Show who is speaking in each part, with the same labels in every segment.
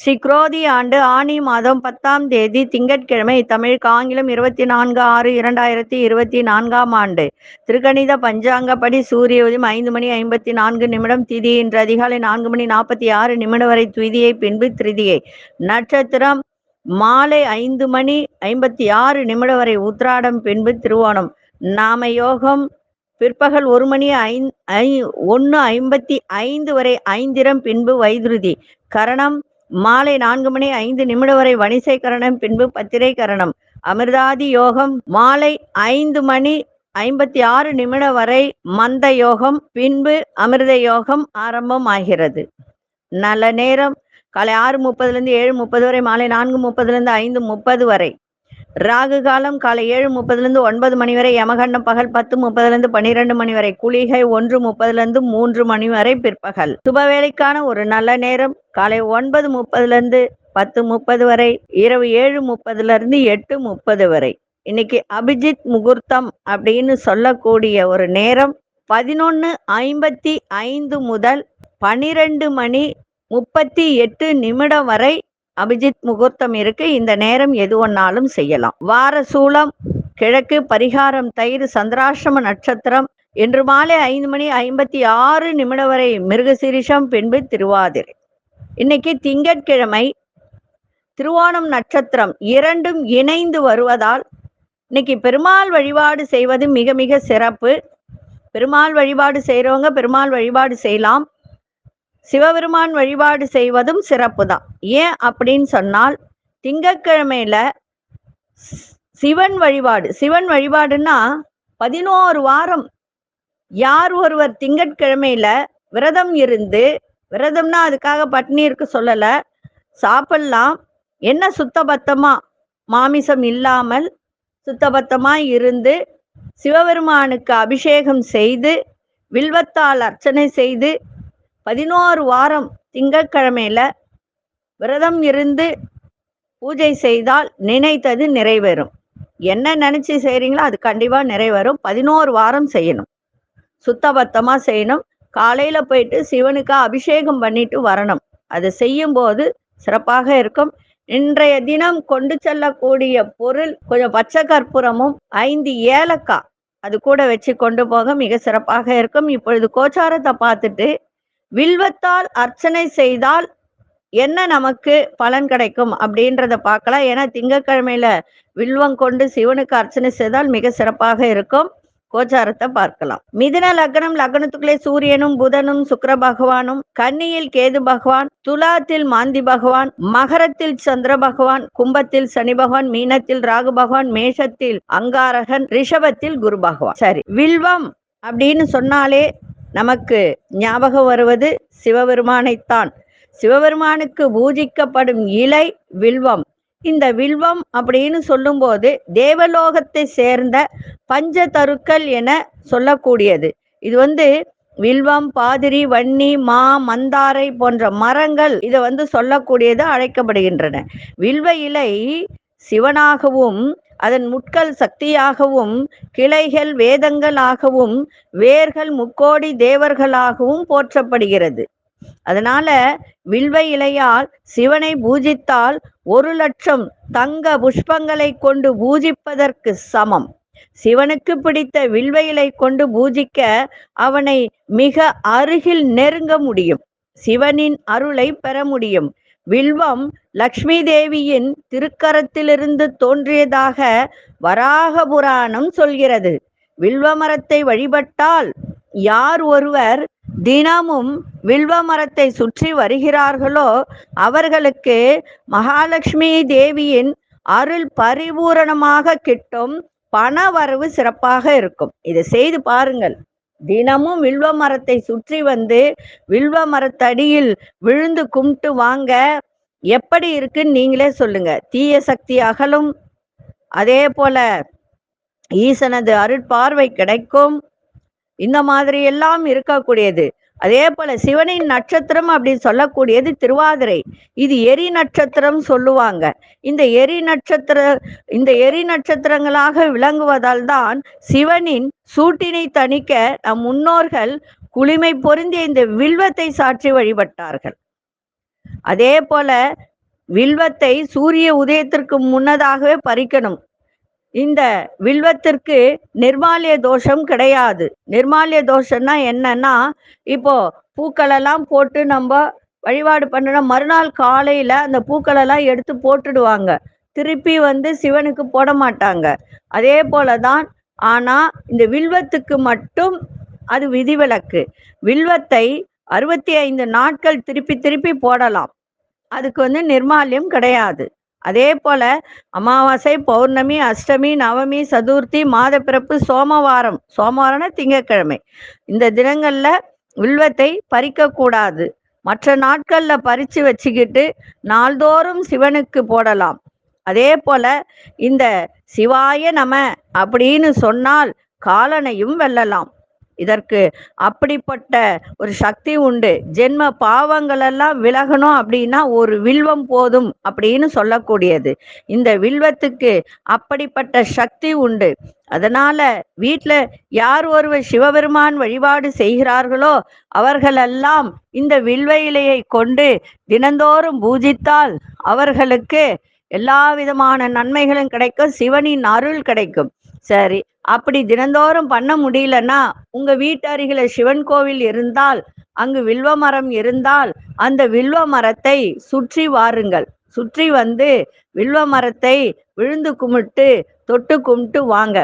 Speaker 1: ஸ்ரீ குரோதி ஆண்டு ஆனி மாதம் பத்தாம் தேதி திங்கட்கிழமை தமிழுக்கு ஆங்கிலம் இருபத்தி நான்கு ஆறு இரண்டாயிரத்தி இருபத்தி நான்காம் ஆண்டு. திருக்கணித பஞ்சாங்கப்படி சூரிய உதயம் ஐந்து மணி ஐம்பத்தி நான்கு நிமிடம் திதி இன்று அதிகாலை நான்கு மணி நாற்பத்தி ஆறு நிமிடம் வரை துதியை பின்பு திருதியை. நட்சத்திரம் மாலை ஐந்து மணி ஐம்பத்தி ஆறு நிமிடம் வரை உத்ராடம் பின்பு திருவோணம். நாம யோகம் பிற்பகல் ஒரு மணி ஐந் ஐ ஒன்று ஐம்பத்தி ஐந்து வரை ஐந்திரம் பின்பு வைதுருதி. கரணம் மாலை நான்கு மணி ஐந்து நிமிடம் வரை வணிசை கரணம் பின்பு பத்திரை கரணம். அமிர்தாதி யோகம் மாலை ஐந்து மணி ஐம்பத்தி ஆறு நிமிடம் வரை மந்த யோகம் பின்பு அமிர்த யோகம் ஆரம்பம் ஆகிறது. நல்ல நேரம். காலை ஆறு முப்பதுலேருந்து ஏழு முப்பது வரை மாலை நான்கு முப்பதுலேருந்து ஐந்து முப்பது வரை. ராகு காலம் காலை ஏழு முப்பதுலேருந்து ஒன்பது மணி வரை யமகண்டம் பகல் பத்து முப்பதுலேருந்து பன்னிரெண்டு மணி வரை குளிகை ஒன்று முப்பதுலேருந்து மூன்று மணி வரை பிற்பகல். சுபவேளைக்கான ஒரு நல்ல நேரம் காலை ஒன்பது முப்பதுலேருந்து பத்து முப்பது வரை இரவு ஏழு முப்பதுலேருந்து எட்டு முப்பது வரை. இன்னைக்கு அபிஜித் முகூர்த்தம் அப்படின்னு சொல்லக்கூடிய ஒரு நேரம் பதினொன்று ஐம்பத்தி ஐந்து முதல் பனிரெண்டு மணி முப்பத்தி எட்டு நிமிடம் வரை அபிஜித் முகூர்த்தம் இருக்கு. இந்த நேரம் எது ஒன்னாலும் செய்யலாம். வார சூளம் கிழக்கு பரிகாரம் தயிர் சந்திராசிரம நட்சத்திரம். இன்று மாலை ஐந்து மணி ஐம்பத்தி ஆறு நிமிடம் வரை மிருகசிரிஷம் பின்பு திருவாதிரை. இன்னைக்கு திங்கட்கிழமை திருவோணம் நட்சத்திரம் இரண்டும் இணைந்து வருவதால் இன்னைக்கு பெருமாள் வழிபாடு செய்வது மிக மிக சிறப்பு. பெருமாள் வழிபாடு செய்கிறவங்க பெருமாள் வழிபாடு செய்யலாம். சிவபெருமான் வழிபாடு செய்வதும் சிறப்பு தான் ஏன் அப்படின்னு சொன்னால் திங்கட்கிழமையில சிவன் வழிபாடு. சிவன் வழிபாடுன்னா பதினோரு வாரம் யார் ஒருவர் திங்கட்கிழமையில விரதம் இருந்து விரதம்னா அதுக்காக பட்னி இருக்க சொல்லல சாப்பிடலாம். என்ன சுத்தபத்தமா? மாமிசம் இல்லாமல் சுத்தபத்தமா இருந்து சிவபெருமானுக்கு அபிஷேகம் செய்து வில்வத்தால் அர்ச்சனை செய்து பதினோரு வாரம் திங்கட்கிழமையில விரதம் இருந்து பூஜை செய்தால் நினைத்தது நிறைவேறும். என்ன நினைச்சு செய்றீங்களோ அது கண்டிப்பா நிறைவேறும். பதினோரு வாரம் செய்யணும். சுத்தபத்தமா செய்யணும். காலையில போயிட்டு சிவனுக்கு அபிஷேகம் பண்ணிட்டு வரணும். அது செய்யும் போது சிறப்பாக இருக்கும். இன்றைய தினம் கொண்டு செல்லக்கூடிய பொருள் கொஞ்சம் பச்சை கற்பூரமும் ஐந்து ஏலக்காய் அது கூட வச்சு கொண்டு போக மிக சிறப்பாக இருக்கும். இப்பொழுது கோச்சாரத்தை பார்த்துட்டு வில்வத்தால் அர்ச்சனை செய்தால் என்ன நமக்கு பலன் கிடைக்கும் அப்படின்றத பார்க்கலாம். ஏன்னா திங்கக்கிழமையில வில்வம் கொண்டு சிவனுக்கு அர்ச்சனை செய்தால் மிக சிறப்பாக இருக்கும். கோச்சாரத்தை பார்க்கலாம். மிதுன லக்னம் லக்னத்துக்குள்ளே சூரியனும் புதனும் சுக்கர பகவானும் கன்னியில் கேது பகவான் துலாத்தில் மாந்தி பகவான் மகரத்தில் சந்திர பகவான் கும்பத்தில் சனி பகவான் மீனத்தில் ராகு பகவான் மேஷத்தில் அங்காரகன் ரிஷபத்தில் குரு பகவான். சரி வில்வம் அப்படின்னு சொன்னாலே நமக்கு ஞாபகம் வருவது சிவபெருமானைத்தான். சிவபெருமானுக்கு பூஜிக்கப்படும் இலை வில்வம். இந்த வில்வம் அப்படின்னு சொல்லும்போது தேவலோகத்தை சேர்ந்த பஞ்சதருக்கள் என சொல்லக்கூடியது. இது வந்து வில்வம் பாதிரி வன்னி மா மந்தாரை போன்ற மரங்கள் இதை வந்து சொல்லக்கூடியது அழைக்கப்படுகின்றன. வில்வ இலை சிவனாகவும் அதன் முட்கள் சக்தியாகவும் கிளைகள் வேதங்களாகவும் வேர்கள் முக்கோடி தேவர்களாகவும் போற்றப்படுகிறது. அதனால வில்வ இலையால் சிவனை பூஜித்தால் ஒரு லட்சம் தங்க புஷ்பங்களை கொண்டு பூஜிப்பதற்கு சமம். சிவனுக்கு பிடித்த வில்வ இலை கொண்டு பூஜிக்க அவனை மிக அருகில் நெருங்க முடியும். சிவனின் அருளை பெற முடியும். வில்வம் லக்ஷ்மி தேவியின் திருக்கரத்திலிருந்து தோன்றியதாக வராக புராணம் சொல்கிறது. வில்வ மரத்தை வழிபட்டால் யார் ஒருவர் தினமும் வில்வ மரத்தை சுற்றி வருகிறார்களோ அவர்களுக்கு மகாலட்சுமி தேவியின் அருள் பரிபூரணமாக கிட்டும் பண வரவு சிறப்பாக இருக்கும். இதை செய்து பாருங்கள். தினமும் வில்வ மரத்தை சுற்றி வந்து வில்வ மரத்தடியில் விழுந்து கும்பிட்டு வாங்க. எப்படி இருக்குன்னு நீங்களே சொல்லுங்க. தீய சக்தி அகலும். அதே போல ஈசனது அருட்பார்வை கிடைக்கும். இந்த மாதிரி எல்லாம் இருக்கக்கூடியது. அதே போல சிவனின் நட்சத்திரம் அப்படின்னு சொல்லக்கூடியது திருவாதிரை. இது எரி நட்சத்திரம் சொல்லுவாங்க. இந்த எரி நட்சத்திர இந்த எரி நட்சத்திரங்களாக விளங்குவதால் தான் சிவனின் சூட்டினை தணிக்க நம் முன்னோர்கள் குளிமை பொருந்திய இந்த வில்வத்தை சாற்றி வழிபட்டார்கள். அதே போல வில்வத்தை சூரிய உதயத்திற்கு முன்னதாகவே பறிக்கணும். இந்த வில்வத்திற்கு நிர்மாலிய தோஷம் கிடையாது. நிர்மாலிய தோஷம்னா என்னன்னா இப்போ பூக்களெல்லாம் போட்டு நம்ம வழிபாடு பண்ணணும் மறுநாள் காலையில அந்த பூக்களெல்லாம் எடுத்து போட்டுடுவாங்க. திருப்பி வந்து சிவனுக்கு போட மாட்டாங்க. அதே போலதான் ஆனா இந்த வில்வத்துக்கு மட்டும் அது விதிவிலக்கு. வில்வத்தை அறுபத்தி ஐந்து நாட்கள் திருப்பி திருப்பி போடலாம். அதுக்கு வந்து நிர்மாலியம் கிடையாது. அதே போல அமாவாசை பௌர்ணமி அஷ்டமி நவமி சதுர்த்தி மாத பிறப்பு சோமவாரம். சோமவாரம்னா திங்கட்கிழமை இந்த தினங்கள்ல வில்வத்தை பறிக்க கூடாது. மற்ற நாட்கள்ல பறிச்சு வச்சுக்கிட்டு நாள்தோறும் சிவனுக்கு போடலாம். அதே போல இந்த சிவாய நம அப்படின்னு சொன்னால் காலனையும் வெல்லலாம். இதற்கு அப்படிப்பட்ட ஒரு சக்தி உண்டு. ஜென்ம பாவங்கள் எல்லாம் விலகணும் அப்படின்னா ஒரு வில்வம் போதும் அப்படின்னு சொல்லக்கூடியது. இந்த வில்வத்துக்கு அப்படிப்பட்ட சக்தி உண்டு. அதனால வீட்டில் யார் ஒருவர் சிவபெருமான் வழிபாடு செய்கிறார்களோ அவர்களெல்லாம் இந்த வில்வ இலையை கொண்டு தினந்தோறும் பூஜித்தால் அவர்களுக்கு எல்லா விதமான நன்மைகளும் கிடைக்கும். சிவனின் அருள் கிடைக்கும். சரி அப்படி தினந்தோறும் பண்ண முடியலன்னா உங்க வீட்டருகில சிவன் கோவில் இருந்தால் அங்கு வில்வ மரம் இருந்தால் அந்த வில்வ மரத்தை சுற்றி வாருங்கள். சுற்றி வந்து வில்வ மரத்தை விழுந்து கும்பிட்டு தொட்டு கும்பிட்டு வாங்க.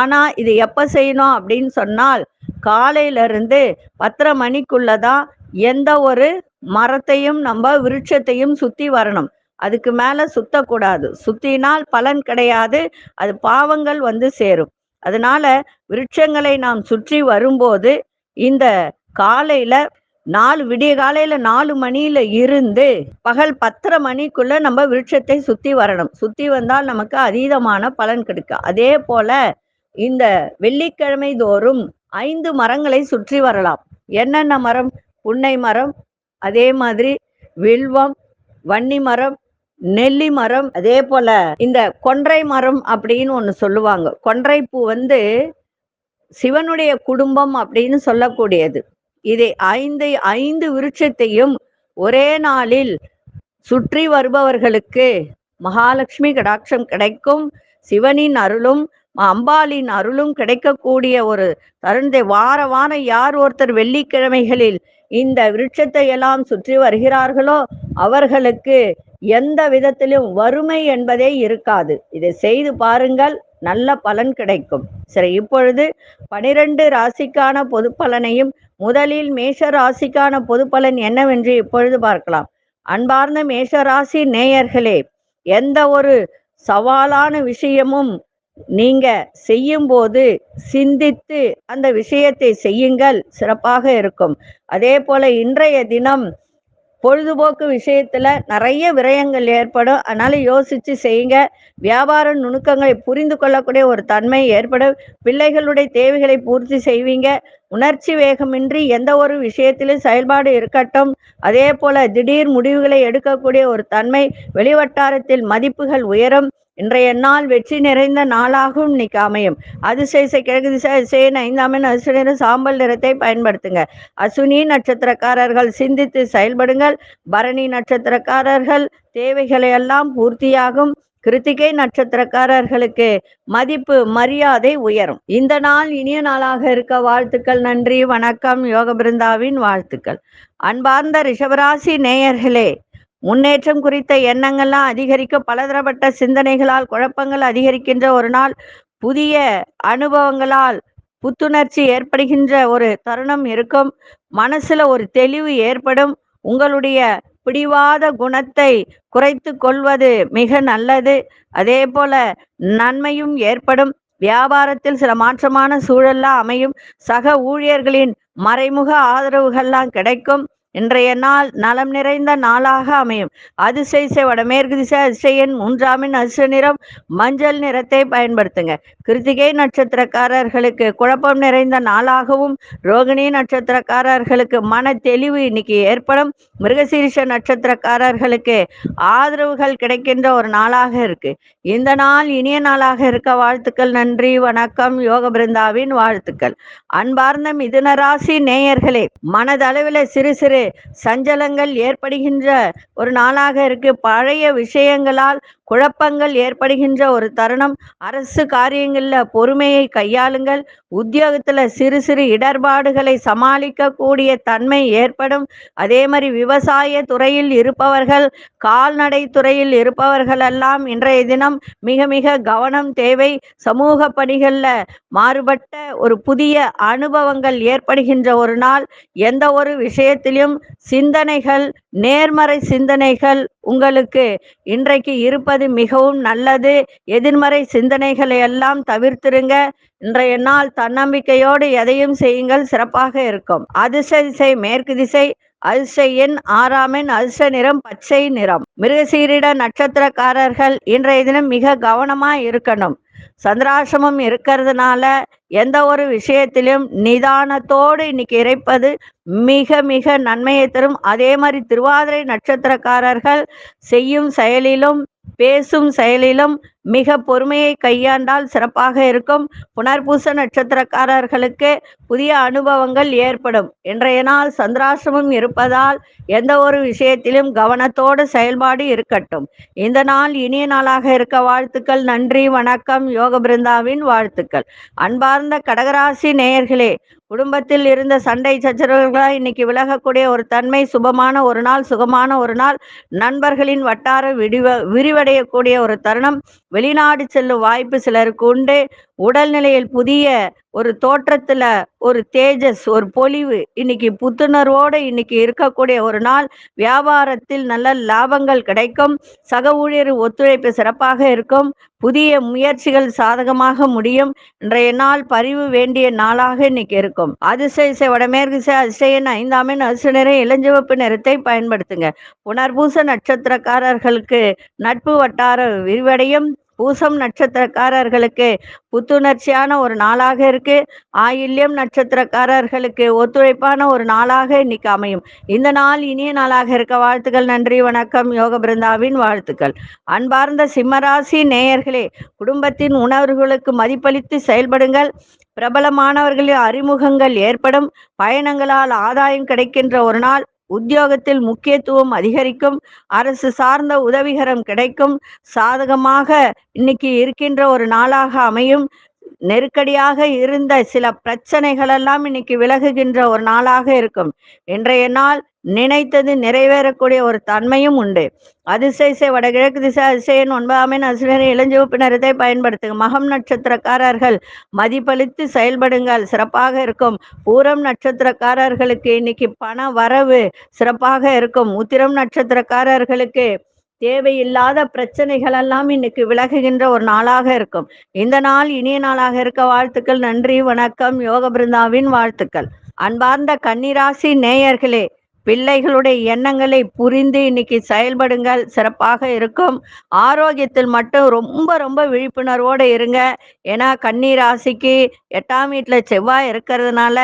Speaker 1: ஆனா இது எப்ப செய்யணும் அப்படின்னு சொன்னால் காலையில இருந்து பத்தரை மணிக்குள்ளதான் எந்த ஒரு மரத்தையும் நம்ம விருட்சத்தையும் சுத்தி வரணும். அதுக்கு மேல சுத்தக்கூடாது. சுத்தினால் பலன் கிடையாது. அது பாவங்கள் வந்து சேரும். அதனால விருட்சங்களை நாம் சுற்றி வரும்போது இந்த காலையில நாலு விடிய காலையில நாலு மணியில இருந்து பகல் பத்தரை மணிக்குள்ள நம்ம விருட்சத்தை சுத்தி வரணும். சுத்தி வந்தால் நமக்கு அதீதமான பலன் கிடைக்கும். அதே போல இந்த வெள்ளிக்கிழமை தோறும் ஐந்து மரங்களை சுற்றி வரலாம். என்னென்ன மரம்? புன்னை மரம் அதே மாதிரி வில்வம் வன்னி மரம் நெல்லி மரம் அதே போல இந்த கொன்றை மரம் அப்படின்னு ஒன்று சொல்லுவாங்க. கொன்றை பூ வந்து சிவனுடைய குடும்பம் அப்படின்னு சொல்லக்கூடியது. இதை ஐந்து ஐந்து விருட்சத்தையும் ஒரே நாளில் சுற்றி வருபவர்களுக்கு மகாலட்சுமி கடாட்சம் கிடைக்கும். சிவனின் அருளும் அம்பாளின் அருளும் கிடைக்கக்கூடிய ஒரு தருணத்தை வார வாரம் யார் ஒருத்தர் வெள்ளிக்கிழமைகளில் இந்த விருட்சத்தை எல்லாம் சுற்றி வருகிறார்களோ அவர்களுக்கு எந்த விதத்திலும் வறுமை என்பதே இருக்காது. இதை செய்து பாருங்கள் நல்ல பலன் கிடைக்கும். சரி இப்பொழுது பனிரெண்டு ராசிக்கான பொது பலனையும் முதலில் மேஷ ராசிக்கான பொது பலன் என்னவென்று இப்பொழுது பார்க்கலாம். அன்பார்ந்த மேஷ ராசி நேயர்களே எந்த ஒரு சவாலான விஷயமும் நீங்க செய்யும் போது சிந்தித்து அந்த விஷயத்தை செய்யுங்கள். சிறப்பாக இருக்கும். அதே போல இன்றைய தினம் பொழுதுபோக்கு விஷயத்துல நிறைய விரயங்கள் ஏற்படும். அதனால யோசிச்சு செய்யுங்க. வியாபார நுணுக்கங்களை புரிந்து கொள்ளக்கூடிய ஒரு தன்மை ஏற்படும். பிள்ளைகளுடைய தேவைகளை பூர்த்தி செய்வீங்க. உணர்ச்சி வேகமின்றி எந்த ஒரு விஷயத்திலும் செயல்பாடு இருக்கட்டும். அதே போல திடீர் முடிவுகளை எடுக்கக்கூடிய ஒரு தன்மை வெளிவட்டாரத்தில் மதிப்புகள் உயரும். இன்றைய நாள் வெற்றி நிறைந்த நாளாகவும் இன்னைக்கு அமையும். அதிசயசை கிழக்கு திசை அதிசயன் ஐந்தாமின் அதிர்ஷ்ட நிற சாம்பல் நிறத்தை பயன்படுத்துங்க. அசுனி நட்சத்திரக்காரர்கள் சிந்தித்து செயல்படுங்கள். பரணி நட்சத்திரக்காரர்கள் தேவைகளை எல்லாம் பூர்த்தியாகும். கிருத்திகை நட்சத்திரக்காரர்களுக்கு மதிப்பு மரியாதை உயரும். இந்த நாள் இனிய நாளாக இருக்க வாழ்த்துக்கள் நன்றி வணக்கம் யோக பிருந்தாவின் வாழ்த்துக்கள். அன்பார்ந்த ரிஷபராசி நேயர்களே முன்னேற்றம் குறித்த எண்ணங்கள்லாம் அதிகரிக்க பலதரப்பட்ட சிந்தனைகளால் குழப்பங்கள் அதிகரிக்கின்ற ஒரு நாள் புதிய அனுபவங்களால் புத்துணர்ச்சி ஏற்படுகின்ற ஒரு தருணம் இருக்கும். மனசுல ஒரு தெளிவு ஏற்படும். உங்களுடைய பிடிவாத குணத்தை குறைத்து கொள்வது மிக நல்லது. அதே போல நன்மையும் ஏற்படும். வியாபாரத்தில் சில மாற்றமான சூழல்லாம் அமையும். சக ஊழியர்களின் மறைமுக ஆதரவுகள்லாம் கிடைக்கும். இன்றைய நாள் நலம் நிறைந்த நாளாக அமையும். அதிசய வடமேற்கு திசை அதிசயன் மூன்றாமின் அரிச நிறம் மஞ்சள் நிறத்தை பயன்படுத்துங்க. கிருத்திகை நட்சத்திரக்காரர்களுக்கு குழப்பம் நிறைந்த நாளாகவும் ரோகிணி நட்சத்திரக்காரர்களுக்கு மன தெளிவு இன்னைக்கு ஏற்படும். மிருகசீரிஷ நட்சத்திரக்காரர்களுக்கு ஆதரவுகள் கிடைக்கின்ற ஒரு நாளாக இருக்கு. இந்த நாள் இனிய நாளாக இருக்க வாழ்த்துக்கள் நன்றி வணக்கம் யோக பிருந்தாவின் வாழ்த்துக்கள். அன்பார்ந்த மிதுன ராசி நேயர்களே மனதளவில் சிறு சிறு சஞ்சலங்கள் ஏற்படுகின்ற ஒரு நாளாக இருக்கு. பழைய விஷயங்களால் குழப்பங்கள் ஏற்படுகின்ற ஒரு தருணம். அரசு காரியங்களில் பொறுமையை கையாளுங்கள். உத்தியோகத்தில் சிறு சிறு இடர்பாடுகளை சமாளிக்கக்கூடிய தன்மை ஏற்படும். அதே மாதிரி விவசாய துறையில் இருப்பவர்கள் கால்நடை துறையில் இருப்பவர்கள் எல்லாம் இன்றைய தினம் மிக மிக கவனம் தேவை. சமூக பணிகளில் மாறுபட்ட ஒரு புதிய அனுபவங்கள் ஏற்படுகின்ற ஒரு நாள். எந்த ஒரு விஷயத்திலும் சிந்தனைகள் நேர்மறை சிந்தனைகள் உங்களுக்கு இன்றைக்கு இருப்பது மிகவும் நல்லது. எதிர்மறை சிந்தனைகளை எல்லாம் தவிர்த்திருங்க. இன்றைய நாள் தன்னம்பிக்கையோடு எதையும் செய்யுங்கள். சிறப்பாக இருக்கும். அதிர்ஷ்ட திசை மேற்கு திசை. அதிர்ஷ்ட எண் ஆறாமின் அதிர்ஷ்ட நிறம் பச்சை நிறம். மிருகசீரிட நட்சத்திரக்காரர்கள் இன்றைய தினம் மிக கவனமா இருக்கணும். சந்திராசிரமம் இருக்கிறதுனால எந்த ஒரு விஷயத்திலும் நிதானத்தோடு இன்னைக்கு இறைப்பது மிக மிக நன்மையை தரும். அதே மாதிரி திருவாதிரை நட்சத்திரக்காரர்கள் செய்யும் செயலிலும் பேசும் செயலிலும் மிக பொறுமையை கையாண்டால் சிறப்பாக இருக்கும். புனர்பூச நட்சத்திரக்காரர்களுக்கு புதிய அனுபவங்கள் ஏற்படும். இன்றைய நாள் சந்திராசிரமம் இருப்பதால் எந்த ஒரு விஷயத்திலும் கவனத்தோடு செயல்பாடு இருக்கட்டும். இந்த நாள் இனிய நாளாக இருக்க வாழ்த்துக்கள். நன்றி வணக்கம். யோக பிருந்தாவின் வாழ்த்துக்கள். அன்பார்ந்த கடகராசி நேயர்களே குடும்பத்தில் இருந்த சண்டை சச்சரவுகளாக இன்னைக்கு விலகக்கூடிய ஒரு தன்மை சுபமான ஒரு நாள் சுகமான ஒரு நாள் நண்பர்களின் வட்டார விடிவ விரிவடையக்கூடிய ஒரு தருணம். வெளிநாடு செல்லும் வாய்ப்பு சிலருக்கு உண்டு. உடல்நிலையில் புதிய ஒரு தோற்றத்துல ஒரு தேஜஸ் ஒரு பொலிவு இன்னைக்கு புத்துணர்வோடு இன்னைக்கு இருக்கக்கூடிய ஒரு நாள் வியாபாரத்தில் நல்ல லாபங்கள் கிடைக்கும். சக ஊழியர் ஒத்துழைப்பு சிறப்பாக இருக்கும். புதிய முயற்சிகள் சாதகமாக முடியும். இன்றைய நாள் பரிவு வேண்டிய நாளாக இன்னைக்கு இருக்கும். அதிசய வடமேற்கு அதிசயன் ஐந்தாமின் அதிர்ஷ்ட இளஞ்சிவப்பு நிறத்தை பயன்படுத்துங்க. புனர்பூச நட்சத்திரக்காரர்களுக்கு நட்பு வட்டார விரிவடையும். பூசம் நட்சத்திரக்காரர்களுக்கு புத்துணர்ச்சியான ஒரு நாளாக இருக்கு. ஆயில்யம் நட்சத்திரக்காரர்களுக்கு ஒத்துழைப்பான ஒரு நாளாக இன்னைக்கு அமையும். இந்த நாள் இனிய நாளாக இருக்க வாழ்த்துக்கள் நன்றி வணக்கம். யோக பிருந்தாவின் வாழ்த்துக்கள். அன்பார்ந்த சிம்மராசி நேயர்களே குடும்பத்தின் உணர்வுகளுக்கு மதிப்பளித்து செயல்படுங்கள். பிரபலமானவர்களின் அறிமுகங்கள் ஏற்படும். பயணங்களால் ஆதாயம் கிடைக்கின்ற ஒரு நாள். உத்தியோகத்தில் முக்கியத்துவம் அதிகரிக்கும் அரசு சார்ந்த உதவிகரம் கிடைக்கும் சாதகமாக இன்னைக்கு இருக்கின்ற ஒரு நாளாக அமையும். நெருக்கடியாக இருந்த சில பிரச்சனைகள் எல்லாம் இன்னைக்கு விலகுகின்ற ஒரு நாளாக இருக்கும். இன்றைய நாள் நினைத்தது நிறைவேறக்கூடிய ஒரு தன்மையும் உண்டு. அதிசய வடகிழக்கு திசை அதிசயன் ஒன்பதாமின் அசுவனின் இளஞ்சிவப்பு நிறத்தை பயன்படுத்துங்க மகம் நட்சத்திரக்காரர்கள் மதிப்பளித்து செயல்படுங்கள். சிறப்பாக இருக்கும். பூரம் நட்சத்திரக்காரர்களுக்கு இன்னைக்கு பண வரவு சிறப்பாக இருக்கும். உத்திரம் நட்சத்திரக்காரர்களுக்கு தேவையில்லாத பிரச்சனைகள் எல்லாம் இன்னைக்கு விலகுகின்ற ஒரு நாளாக இருக்கும். இந்த நாள் இனிய நாளாக இருக்க வாழ்த்துக்கள் நன்றி வணக்கம் யோக பிருந்தாவின் வாழ்த்துக்கள். அன்பார்ந்த கன்னிராசி நேயர்களே பிள்ளைகளுடைய எண்ணங்களை புரிந்து இன்னைக்கு செயல்படுங்கள். சிறப்பாக இருக்கும். ஆரோக்கியத்தில் மட்டும் ரொம்ப ரொம்ப விழிப்புணர்வோடு இருங்க. ஏன்னா கன்னிராசிக்கு எட்டாம் வீட்டில் செவ்வாய் இருக்கிறதுனால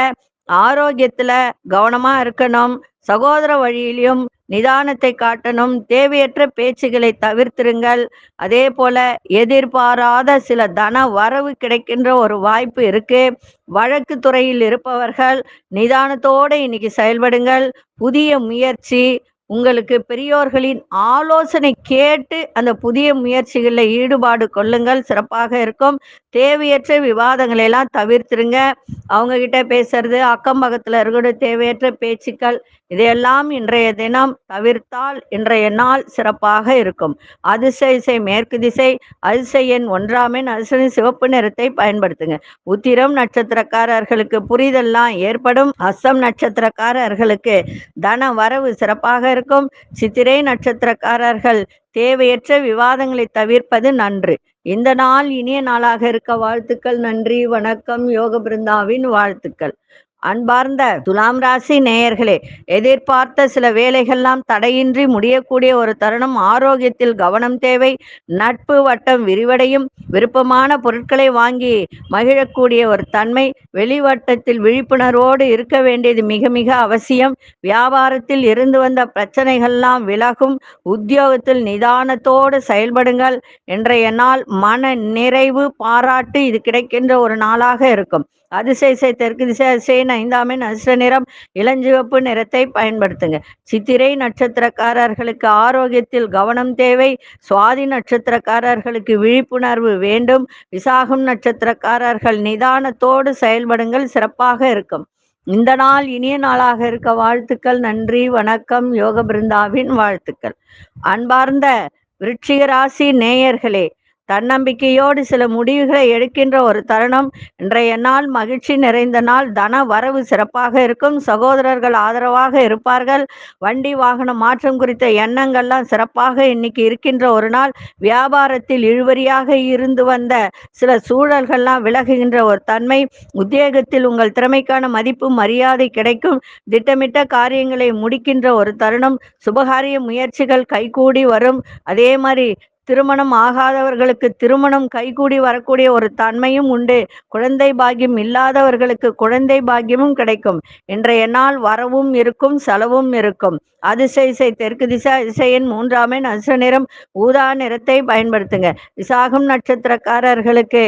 Speaker 1: ஆரோக்கியத்தில் கவனமாக இருக்கணும். சகோதர வழியிலையும் நிதானத்தை காட்டணும் தேவையற்ற பேச்சுகளை தவிர்த்திருங்கள். அதே போல எதிர்பாராத சில தன வரவு கிடைக்கின்ற ஒரு வாய்ப்பு இருக்கு. வழக்கு துறையில் இருப்பவர்கள் நிதானத்தோடு இன்னைக்கு செயல்படுங்கள். புதிய முயற்சி உங்களுக்கு பெரியோர்களின் ஆலோசனை கேட்டு அந்த புதிய முயற்சிகளில் ஈடுபாடு கொள்ளுங்கள். சிறப்பாக இருக்கும். தேவையற்ற விவாதங்களை எல்லாம் தவிர்த்துருங்க. அவங்க கிட்ட பேசுறது அக்கம் பக்கத்தில் இருக்கிற தேவையற்ற பேச்சுக்கள் இதையெல்லாம் இன்றைய தினம் தவிர்த்தால் இன்றைய நாள் சிறப்பாக இருக்கும். அதிசய மேற்கு திசை அதிசயன் ஒன்றாமின் அதிசய சிவப்பு நிறத்தை பயன்படுத்துங்க. உத்திரம் நட்சத்திரக்காரர்களுக்கு புரிதெல்லாம் ஏற்படும். அசம் நட்சத்திரக்காரர்களுக்கு தன வரவு சிறப்பாக இருக்கும். சித்திரை நட்சத்திரக்காரர்கள் தேவையற்ற விவாதங்களை தவிர்ப்பது நன்று. இந்த நாள் இனிய நாளாக இருக்க வாழ்த்துக்கள் நன்றி. வணக்கம். யோக பிருந்தாவின் வாழ்த்துக்கள். அன்பார்ந்த துலாம் ராசி நேயர்களே எதிர்பார்த்த சில வேலைகள்லாம் தடையின்றி முடியக்கூடிய ஒரு தருணம். ஆரோக்கியத்தில் கவனம் தேவை நட்பு வட்டம் விரிவடையும் விருப்பமான பொருட்களை வாங்கி மகிழக்கூடிய ஒரு தன்மை வெளிவட்டத்தில் விழிப்புணர்வோடு இருக்க வேண்டியது மிக மிக அவசியம். வியாபாரத்தில் இருந்து வந்த பிரச்சனைகள்லாம் விலகும். உத்தியோகத்தில் நிதானத்தோடு செயல்படுங்கள். இன்றைய நாள் மன நிறைவு பாராட்டு இது கிடைக்கின்ற ஒரு நாளாக இருக்கும். அதிசய தெற்கு திசை அதிசயன் ஐந்தாமின் அதிர்ஷ்ட நிறம் இளஞ்சிவப்பு நிறத்தை பயன்படுத்துங்க. சித்திரை நட்சத்திரக்காரர்களுக்கு ஆரோக்கியத்தில் கவனம் தேவை. சுவாதி நட்சத்திரக்காரர்களுக்கு விழிப்புணர்வு வேண்டும். விசாகம் நட்சத்திரக்காரர்கள் நிதானத்தோடு செயல்படுங்கள் சிறப்பாக இருக்கும். இந்த நாள் இனிய நாளாக இருக்க வாழ்த்துக்கள் நன்றி வணக்கம் யோக பிருந்தாவின் வாழ்த்துக்கள். அன்பார்ந்த விருட்சிக ராசி நேயர்களே தன்னம்பிக்கையோடு சில முடிவுகளை எடுக்கின்ற ஒரு தருணம். இன்றைய நாள் மகிழ்ச்சி நிறைந்த நாள். தன வரவு சிறப்பாக இருக்கும். சகோதரர்கள் ஆதரவாக இருப்பார்கள். வண்டி வாகன மாற்றம் குறித்த எண்ணங்கள்லாம் சிறப்பாக இன்னைக்கு இருக்கின்ற ஒரு நாள். வியாபாரத்தில் இழுவரியாக இருந்து வந்த சில சூழல்கள்லாம் விலகுகின்ற ஒரு தன்மை. உத்தியோகத்தில் உங்கள் திறமைக்கான மதிப்பு மரியாதை கிடைக்கும். திட்டமிட்ட காரியங்களை முடிக்கின்ற ஒரு தருணம். சுபகாரிய முயற்சிகள் கைகூடி வரும். அதே மாதிரி திருமணம் ஆகாதவர்களுக்கு திருமணம் கைகூடி வரக்கூடிய ஒரு தன்மையும் உண்டு. குழந்தை பாக்கியம் இல்லாதவர்களுக்கு குழந்தை பாக்கியமும் கிடைக்கும். இன்றைய நாள் வரவும் இருக்கும் செலவும் இருக்கும். அதிசய தெற்கு திசை இசையின் மூன்றாமே நச நிறம் ஊதா நிறத்தை பயன்படுத்துங்க. விசாகம் நட்சத்திரக்காரர்களுக்கு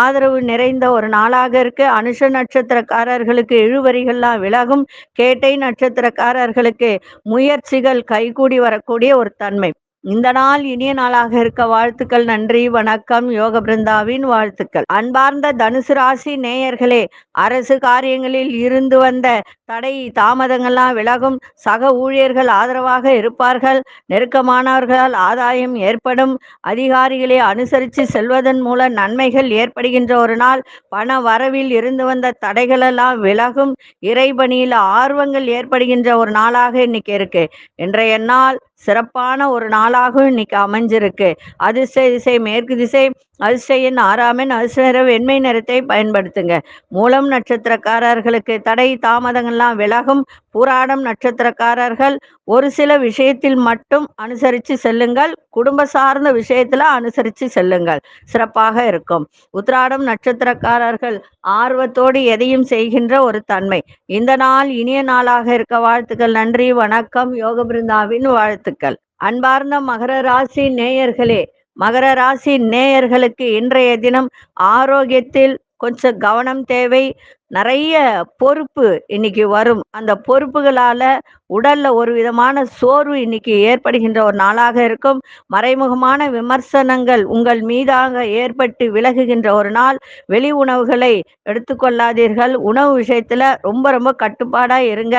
Speaker 1: ஆதரவு நிறைந்த ஒரு நாளாக இருக்கு. அனுஷ நட்சத்திரக்காரர்களுக்கு இழுவரிகள்லாம் விலகும். கேட்டை நட்சத்திரக்காரர்களுக்கு முயற்சிகள் கைகூடி வரக்கூடிய ஒரு தன்மை. இந்த நாள் இனிய நாளாக இருக்க வாழ்த்துக்கள் நன்றி வணக்கம் யோக பிருந்தாவின் வாழ்த்துக்கள். அன்பார்ந்த தனுசு ராசி நேயர்களே அரசு காரியங்களில் இருந்து வந்த தடை தாமதங்கள்லாம் விலகும். சக ஊழியர்கள் ஆதரவாக இருப்பார்கள். நெருக்கமானவர்களால் ஆதாயம் ஏற்படும். அதிகாரிகளை அனுசரித்து செல்வதன் மூலம் நன்மைகள் ஏற்படுகின்ற ஒரு நாள். பண வரவில் இருந்து வந்த தடைகளெல்லாம் விலகும். இறைபணியில் ஆர்வங்கள் ஏற்படுகின்ற ஒரு நாளாக இன்னைக்கு இருக்கு. இன்றைய நாள் சிறப்பான ஒரு நாளாகவும் இன்னைக்கு அமைஞ்சிருக்கு. அதிர்ஷ்ட திசை மேற்கு திசை அதிர்ஷ்டையின் ஆறாமின் அதிர்ஷ்ட வெண்மை நிறத்தை பயன்படுத்துங்க. மூலம் நட்சத்திரக்காரர்களுக்கு தடை தாமதங்கள்லாம் விலகும். பூராடம் நட்சத்திரக்காரர்கள் ஒரு சில விஷயத்தில் மட்டும் அனுசரித்து செல்லுங்கள். குடும்ப சார்ந்த விஷயத்தில் அனுசரித்து செல்லுங்கள். சிறப்பாக இருக்கும். உத்ராடம் நட்சத்திரக்காரர்கள் ஆர்வத்தோடு எதையும் செய்கின்ற ஒரு தன்மை. இந்த நாள் இனிய நாளாக இருக்க வாழ்த்துக்கள். நன்றி வணக்கம். யோக பிருந்தாவின் வாழ்த்துக்கள். அன்பார்ந்த மகர ராசி நேயர்களே மகர ராசி நேயர்களுக்கு இன்றைய தினம் ஆரோக்கியத்தில் கொஞ்சம் கவனம் தேவை. நிறைய பொறுப்பு இன்னைக்கு வரும். அந்த பொறுப்புகளால உடல்ல ஒரு விதமான சோர்வு இன்னைக்கு ஏற்படுகின்ற ஒரு நாளாக இருக்கும். மறைமுகமான விமர்சனங்கள் உங்கள் மீதாக ஏற்பட்டு விலகுகின்ற ஒரு நாள். வெளி உணவுகளை எடுத்துக்கொள்ளாதீர்கள். உணவு விஷயத்துல ரொம்ப ரொம்ப கட்டுப்பாடா இருங்க.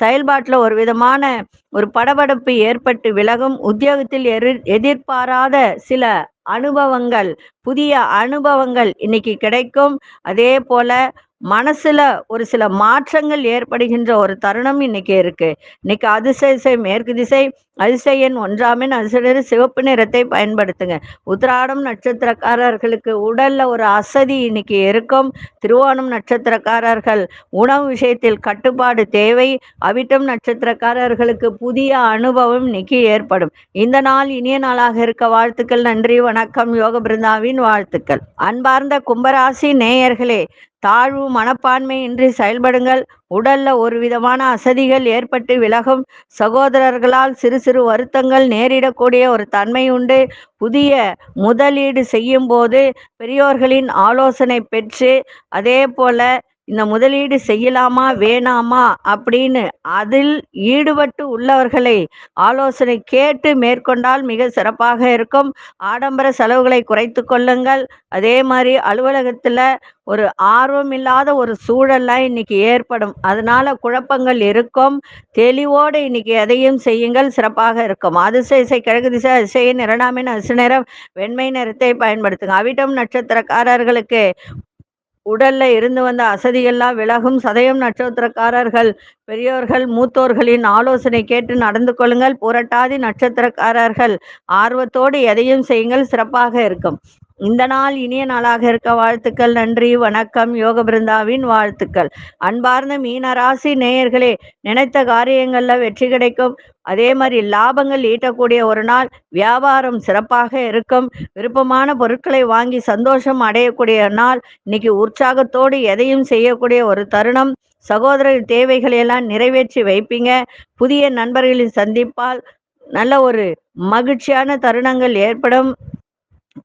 Speaker 1: செயல்பாட்டுல ஒரு விதமான ஒரு படபடப்பு ஏற்பட்டு விலகும். உத்தியோகத்தில் எதிர்பாராத சில அனுபவங்கள் புதிய அனுபவங்கள் இன்னைக்கு கிடைக்கும். அதே போல மனசுல ஒரு சில மாற்றங்கள் ஏற்படுகின்ற ஒரு தருணம் இன்னைக்கு இருக்கு. இன்னைக்கு அதிசய மேற்கு திசை அதிசயன் ஒன்றாமின் அதிசய சிவப்பு நிறத்தை பயன்படுத்துங்க. உத்திராடம் நட்சத்திரக்காரர்களுக்கு உடல்ல ஒரு அசதி இன்னைக்கு இருக்கும். திருவோணம் நட்சத்திரக்காரர்கள் உணவு விஷயத்தில் கட்டுப்பாடு தேவை. அவிட்டம் நட்சத்திரக்காரர்களுக்கு புதிய அனுபவம் இன்னைக்கு ஏற்படும். இந்த நாள் இனிய நாளாக இருக்க வாழ்த்துக்கள் நன்றி வணக்கம் யோக பிருந்தாவின் வாழ்த்துக்கள். அன்பார்ந்த கும்பராசி நேயர்களே தாழ்வு மனப்பான்மை இன்றி செயல்படுங்கள். உடல்ல ஒரு விதமான அசதிகள் ஏற்பட்டு விலகும் சகோதரர்களால் சிறு சிறு வருத்தங்கள் நேரிடக்கூடிய ஒரு தன்மை உண்டு. புதிய முதலீடு செய்யும் போது பெரியோர்களின் ஆலோசனை பெற்று அதே போல இந்த முதலீடு செய்யலாமா வேணாமா அப்படின்னு அதில் ஈடுபட்டு உள்ளவர்களை ஆலோசனை கேட்டு மேற்கொண்டால் மிக சிறப்பாக இருக்கும். ஆடம்பர செலவுகளை குறைத்து கொள்ளுங்கள். அதே மாதிரி அலுவலகத்தில் ஒரு ஆர்வம் இல்லாத ஒரு சூழல்லாம் இன்னைக்கு ஏற்படும். அதனால குழப்பங்கள் இருக்கும். தெளிவோடு இன்னைக்கு எதையும் செய்யுங்கள். சிறப்பாக இருக்கும். அதிசய இசை கிழக்கு திசை அதிசயின் இரண்டாமின் அசு நிறம் வெண்மை நிறத்தை பயன்படுத்துங்க. அவிட்டம் நட்சத்திரக்காரர்களுக்கு உடல்ல இருந்து வந்த அசதியெல்லாம் விலகும். சதயம் நட்சத்திரக்காரர்கள் பெரியோர்கள் மூத்தோர்களின் ஆலோசனை கேட்டு நடந்து கொள்ளுங்கள். புரட்டாதி நட்சத்திரக்காரர்கள் ஆர்வத்தோடு எதையும் செய்யுங்கள். சிறப்பாக இருக்கும். இந்த நாள் இனிய நாளாக இருக்க வாழ்த்துக்கள் நன்றி வணக்கம் யோக பிருந்தாவின் வாழ்த்துக்கள். அன்பார்ந்த மீனராசி நேயர்களே நினைத்த காரியங்கள்ல வெற்றி கிடைக்கும். அதே மாதிரி லாபங்கள் ஈட்டக்கூடிய ஒரு நாள் வியாபாரம் சிறப்பாக இருக்கும். விருப்பமான பொருட்களை வாங்கி சந்தோஷம் அடையக்கூடிய நாள். இன்னைக்கு உற்சாகத்தோடு எதையும் செய்யக்கூடிய ஒரு தருணம். சகோதரர் தேவைகளை எல்லாம் நிறைவேற்றி வைப்பீங்க. புதிய நண்பர்களின் சந்திப்பால் நல்ல ஒரு மகிழ்ச்சியான தருணங்கள் ஏற்படும்.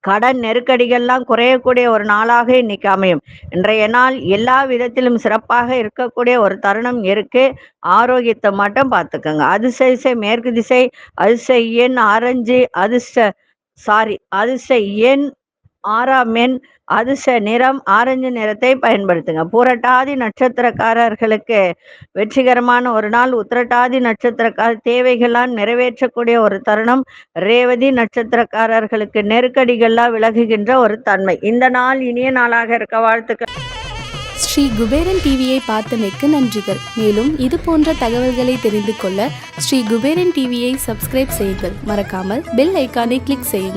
Speaker 1: கடன் நெருக்கடிகள்லாம் குறையக்கூடிய ஒரு நாளாக இன்னைக்கு அமையும். இன்றைய நாள் எல்லா விதத்திலும் சிறப்பாக இருக்கக்கூடிய ஒரு தருணம் இருக்கு. ஆரோக்கியத்தை மட்டும் பார்த்துக்கோங்க. அதிர்ஷ்ட திசை மேற்கு திசை அதிர்ஷ்ட எண் ஆரஞ்சு அதிர்ஷ்ட சாரி அதிர்ஷ்ட எண் ஆறாம் எண் அதிர்ஷ்ட நிறம் ஆரஞ்சு நிறத்தை பயன்படுத்துங்க. புரட்டாதி நட்சத்திரக்காரர்களுக்கு வெற்றிகரமான ஒரு நாள். உத்திரட்டாதி நட்சத்திரக்கார தேவைகளால் நிறைவேற்றக்கூடிய ஒரு தருணம். ரேவதி நட்சத்திரக்காரர்களுக்கு நெருக்கடிகள்லாம் விலகுகின்ற ஒரு தன்மை. இந்த நாள் இனிய நாளாக இருக்க வாழ்த்துக்கள்.
Speaker 2: ஸ்ரீ குபேரன் டிவியை பார்த்தமைக்கு நன்றிகள். மேலும் இது போன்ற தகவல்களை தெரிந்து கொள்ள ஸ்ரீ குபேரன் டிவியை சப்ஸ்கிரைப் செய்யுங்கள். மறக்காமல் பெல் ஐக்கானை கிளிக் செய்யுங்கள்.